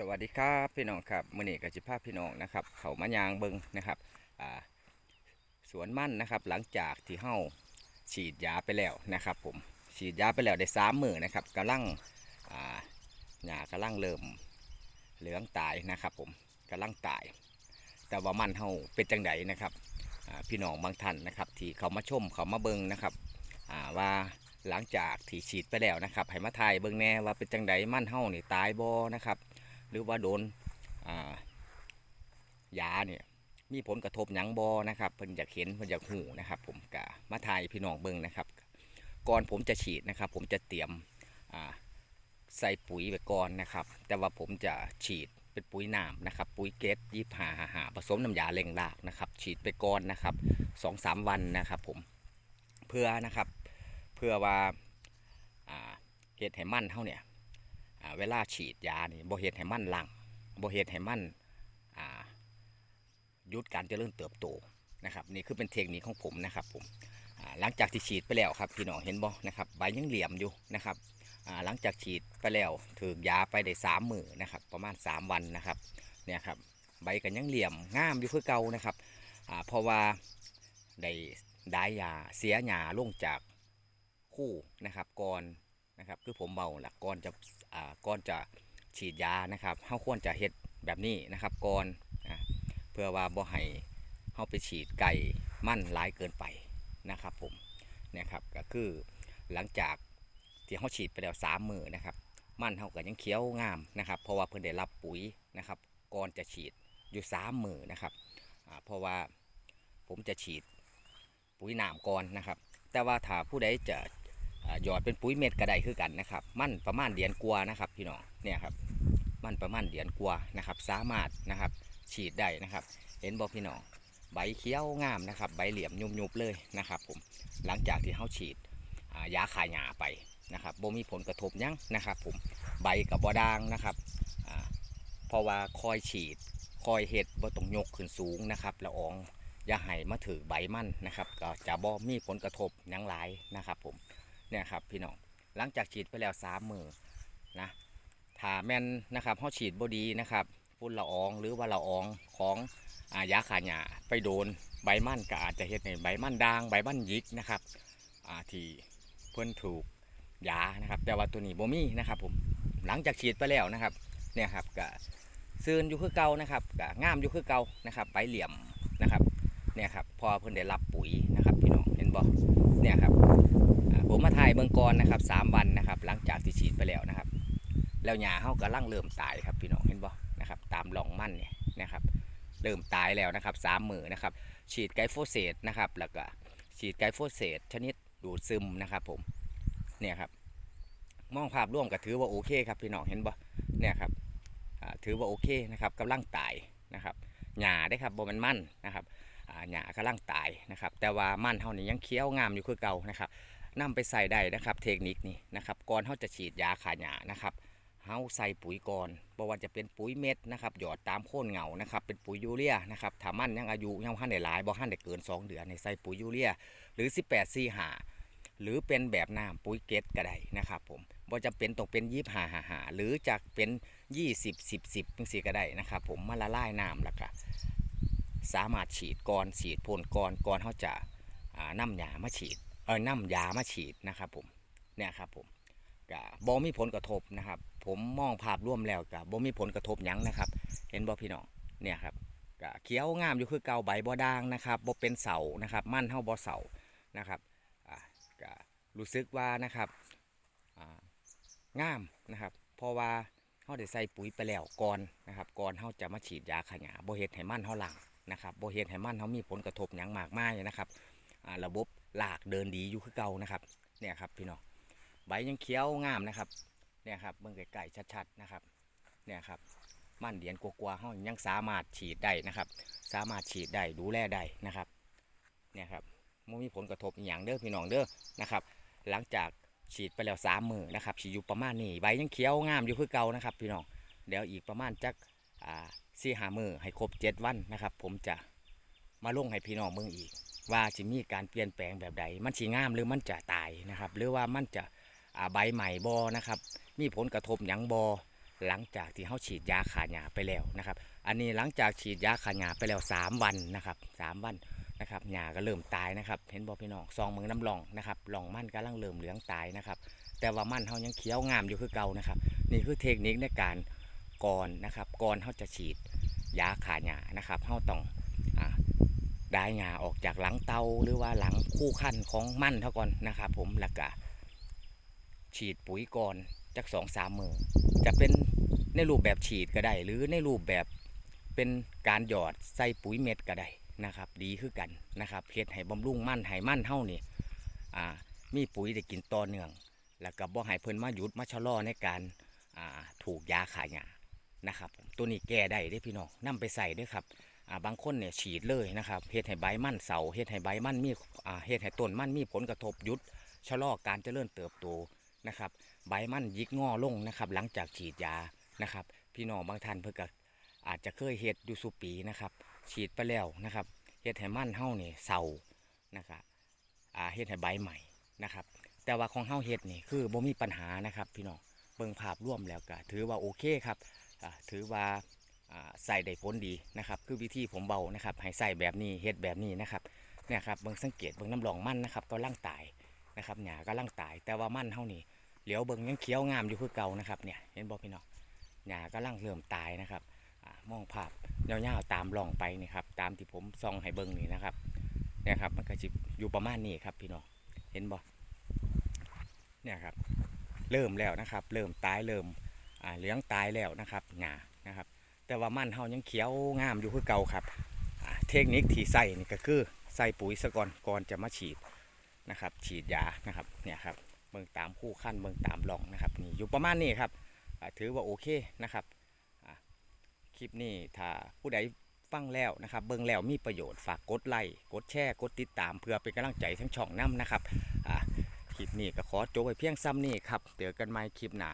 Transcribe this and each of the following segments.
สวัสดีครับพี่น้องครับมื่อนี้กับจิภาพพี่น้องนะครับ เขามายางเบิงนะครับสวนมั่นนะครับ หลังจากที่เฮาฉีดยาไปแล้วนะครับ ผมฉีดยาไปแล้วได้สามมือนะครับกำลังหญ้ากำลังเริ่มเหลืองตายนะครับ ผมกำลังตาย แต่ว่ามันเฮาเป็นจังไดนะครับพี่น้องบางท่านนะครับ ที่เขามาชมเขามาเบิงนะครับว่าหลังจากที่ฉีดไปแล้วนะครับให้มาทายเบิงแน่ว่าเป็นจังไดมันเฮานี่ตายบ่นะครับ หรือว่าโดนยาเนี่ยมีผลกระทบหยังบอนะครับเพิ่นอยากเห็นเพิ่นอยากหูนะครับผมกะมาทายพี่น้องเบิ่งนะครับ ก่อนผมจะฉีดนะครับ ผมจะเตรียมใส่ปุ๋ยไปก่อนนะครับ แต่ว่าผมจะฉีดเป็นปุ๋ยน้ำนะครับ ปุ๋ยเกตยี่หาหาผสมน้ำยาเล่งรากนะครับ ฉีดไปก่อนนะครับสองสามวันนะครับผมเพื่อนะครับ เพื่อว่าเห็ดให้มันเท่าเนี่ย เวลาฉีดยานี่บ่เฮ็ดให้มันลังบ่เฮ็ดให้มันยุดการเจริญเติบโตนะครับนี่คือเป็นเทคนิคของผมนะครับผมหลังจากที่ฉีดไปแล้วครับพี่น้องเห็นบ่นะครับใบยังเหลี่ยมอยู่นะครับหลังจากฉีดไปแล้วถือยาไปได้สามมือนะครับประมาณ 3 วันนะครับเนี่ยครับใบกันยังเหลี่ยมงามอยู่คือเก่านะครับเพราะว่าได้ได้ยาเสียหยาลงจากคู่นะครับก่อน นะครับคือผมเบาหละก่อนจะอ่าก่อนจะฉีดยานะครับเฮาควรจะเฮ็ดแบบนี้นะครับก่อนอ่าเพื่อว่าบ่ให้เฮาไปฉีดไก่มั่นหลายเกินไปนะครับผมเนี่ยครับก็คือหลังจากที่เฮาฉีดไปแล้วสามมือนะครับมันเฮาก็ยังเขียวงามนะครับเพราะว่าเพิ่นได้รับปุ๋ยนะครับก่อนจะฉีดอยู่สามมือนะครับอ่าเพราะว่าผมจะฉีดปุ๋ยหนามก่อนนะครับ แต่ว่าถ้าผู้ใดจะ หยอดเป็นปุ๋ยเม็ดก็ได้คือกันนะครับ มั่นประมาณเดือนกว่านะครับพี่น้องเนี่ยครับมั่นประมาณเดือนกว่านะครับ สามารถนะครับ ฉีดได้นะครับ เห็นบอกพี่น้องใบเขียวงามนะครับ ใบเหลี่ยมยุบๆเลยนะครับ ผมหลังจากที่เขาฉีดยาขายหยาไปนะครับบ่มีผลกระทบยังนะครับ ผมใบกับบอดางนะครับเพราะว่าคอยฉีดคอยเห็ดบ่ต้องยกขึ้นสูงนะครับละอองยาให้มาถือใบมั่นนะครับ ก็จะบ่มีผลกระทบยังหลายนะครับ ผม เนี่ยครับพี่น้องหลังจากฉีดไปแล้วสามมือนะถ้าแม่นนะครับเขาฉีดบดีนะครับฝุ่นละอองหรือว่าละอองของอายาขาหยาไปโดนใบมันก็อาจจะเห็ดในใบมันด่างใบมันยิกนะครับที่เพื่อนถูกยานะครับ แต่ว่าตัวนี้โบมี่นะครับผมหลังจากฉีดไปแล้วนะครับเนี่ยครับก็ซื่นอยู่คือเก่านะครับก็งามอยู่คือเก่านะครับใบเหลี่ยมนะครับเนี่ยครับพอเพิ่อนได้รับปุ๋ยนะครับพี่น้องเห็นบ่เนี่ยครับ ผมมาถ่ายเมืองกรนะครับสามวันนะครับ หลังจากที่ฉีดไปแล้วนะครับ แล้วหญ้าเขากำลังเริ่มตายครับพี่น้องเห็นบ่นะครับ ตามร่องมั่นเนี่ยนะครับ เริ่มตายแล้วนะครับสามมือนะครับ ฉีดไกโฟเสตนะครับ แล้วก็ฉีดไกโฟเสตชนิดดูดซึมนะครับ ผมเนี่ยครับมองภาพร่วมก็ถือว่าโอเคครับพี่น้องเห็นบ่เนี่ยครับถือว่าโอเคนะครับกำลังตายนะครับหญ้าได้ครับบ่มันมั่นนะครับหญ้ากำลังตายนะครับ แต่ว่ามั่นเท่านี้ยังเคี้ยวงามอยู่คือเก่านะครับ นำไปใส่ได้นะครับ เทคนิคนี้นะครับก่อนเขาจะฉีดยาขาหญ้านะครับเขาใส่ปุ๋ยก่อนบ่ว่าจะเป็นปุ๋ยเม็ดนะครับหยอดตามโค่นเหงานะครับ เป็นปุ๋ยยูเรียนะครับถ้ามันยังอายุยังพันได้หลายบ่พันได้เกิน 2 เดือนในใส่ปุ๋ยยูเรีย หรือ 18 4หาหรือเป็นแบบน้ำปุ๋ยเกตก็ได้นะครับผมบ่จะเป็นต้องเป็นยี่ห้าหาหาหรือจะเป็น20 10 10จังซี่ก็ได้นะครับ ผมมาละลายน้ำแล้วก็สามารถฉีดก่อนฉีดพ่นก่อนก่อนเขาจะอ่านำยามาฉีด เออน้ำยามาฉีดนะครับผมเนี่ยครับผมก็บ่มีผลกระทบนะครับ ผมมองภาพร่วมแล้วก็บ่มีผลกระทบยังนะครับ เห็นบ่พี่น้องเนี่ยครับก็เขียวงามอยู่คือเกาใบบ่ด่างนะครับบ่เป็นเสานะครับ มั่นเฮาบ่เสานะครับอ่าก็รู้สึกว่านะครับอ่างามนะครับ เพราะว่าเฮาได้ใส่ปุ๋ยไปแล้วก่อนนะครับก่อนเฮาจะมาฉีดยาขยะบ่เฮ็ดให้มันเฮาหลังนะครับบ่เฮ็ดให้มันเฮามีผลกระทบหยังมากมายนะครับอ่าระบบ หลากเดินดีอยู่คือเก่านะครับเนี่ยครับพี่น้องใบยังเขียวงามนะครับเนี่ยครับเบิ่งไกลๆชัดๆนะครับเนี่ยครับมันเดียนกลัวๆเขายังสามารถฉีดได้นะครับ สามารถฉีดได้ดูแลได้นะครับเนี่ยครับไม่มีผลกระทบอย่างเด้อพี่น้องเด้อนะครับ หลังจากฉีดไปแล้วสามมือนะครับฉีดอยู่ประมาณนี้ใบยังเขียวงามอยู่คือเก่านะครับ พี่น้องเดี๋ยวอีกประมาณจักอ่าสี่หามือให้ครบเจ็ดวันนะครับ ผมจะมาลงให้พี่น้องเมืองอีก ว่าจะมีการเปลี่ยนแปลงแบบใด มันสีงามหรือมันจะตายนะครับ หรือว่ามันจะใบใหม่บอนะครับ มีผลกระทบหยังบอหลังจากที่เขาฉีดยาขาหญ้าไปแล้วนะครับ อันนี้หลังจากฉีดยาขาหญ้าไปแล้ว 3 วันนะครับสามวันนะครับหญ้าก็เริ่มตายนะครับ เห็นบ่พี่น้องซองเมืองน้ำหลองนะครับหลองมันกำลังเริ่มเหลืองตายนะครับ แต่ว่ามันเขายังเขียวงามอยู่คือเก่านะครับ นี่คือเทคนิคในการก่อนนะครับก่อนเขาจะฉีดยาขาหญ้านะครับเขาต้อง ได้หญ้าออกจากหลังเตาหรือว่าหลังคู่ขั้นของมันเท่าก่อนนะครับผมแล้วก็ฉีดปุ๋ยก่อนจากสองสามมือจะเป็นในรูปแบบฉีดก็ได้ หรือในรูปแบบเป็นการหยอดใส่ปุ๋ยเม็ดก็ได้นะครับ ดีคือกันนะครับเฮ็ดให้บำรุงมันให้มันเท่านี่อ่ามีปุ๋ยได้กินต่อเนื่อง แล้วก็บ่ให้เพิ่นมาหยุดมาชะลอในการอ่าถูกยาขายยานะครับ ตัวนี้แก้ได้เด้พี่น้องนํไปใส่ด้วยครับ บางคนเนี่ยฉีดเลยนะครับเฮ็ดให้ใบมันเสาเฮ็ดให้ใบมันมีเฮ็ดให้ต้นมันมีผลกระทบยุดชะลอการเจริญเติบโตนะครับใบมันยิกงอลงนะครับหลังจากฉีดยานะครับ พี่น้องบางท่านเพิ่นก็อาจจะเคยเฮ็ดอยู่สุปีนะครับ ฉีดไปแล้วนะครับเฮ็ดให้มันเฮาเนี่ยเสานะครับเฮ็ดให้ใบใหม่นะครับ แต่ว่าของเฮาเฮ็ดนี่คือบ่มีปัญหานะครับ พี่น้องเบิ่งภาพร่วมแล้วก็ถือว่าโอเคครับถือว่า ใส่ได้ผลดีนะครับ คือวิธีผมเบานะครับให้ใส่แบบนี้เฮ็ดแบบนี้นะครับเนี่ยครับเบิ่งสังเกตเบิ่งน้ำรองมั่นนะครับก็ล่างตายนะครับหญ้าก็ล่างตาย แต่ว่ามั่นเฮานี่เหลียวเบิ่งยังเขียวงามอยู่คือเก่านะครับเนี่ยเห็นบ่พี่น้องหญ้าก็ล่างเริ่มตายนะครับอมองภาพยาวๆตามร่องไปนี่ครับตามที่ผมส่องให้เบิ่งนี่นะครับเนี่ยครับมันก็สิอยู่ประมาณนี้ครับพี่น้องเห็นบ่เนี่ยครับเริ่มแล้วนะครับ เริ่มตายเริ่มเหลืองตายแล้วนะครับหญ้านะครับ แต่ว่ามันเฮายังเขียวงามอยู่คือเก่าครับ เทคนิคที่ใส่นี่ก็คือใส่ปุ๋ยซะก่อนก่อนจะมาฉีดนะครับ ฉีดยานะครับเนี่ยครับเบิ่งตามคู่ขั้นเบิ่งตามรองนะครับนี่อยู่ประมาณนี้ครับถือว่าโอเคนะครับคลิปนี้ถ้าผู้ใดฟังแล้วนะครับ เบิ่งแล้วมีประโยชน์ฝากกดไลค์กดแชร์กดติดตามเพื่อเป็นกำลังใจทั้งช่องน้ำนะครับคลิปนี้ก็ขอจบไปเพียงซ้ำนี่ครับเจอกันใหม่คลิปหน้า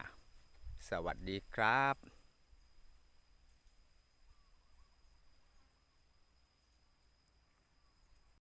สวัสดีครับ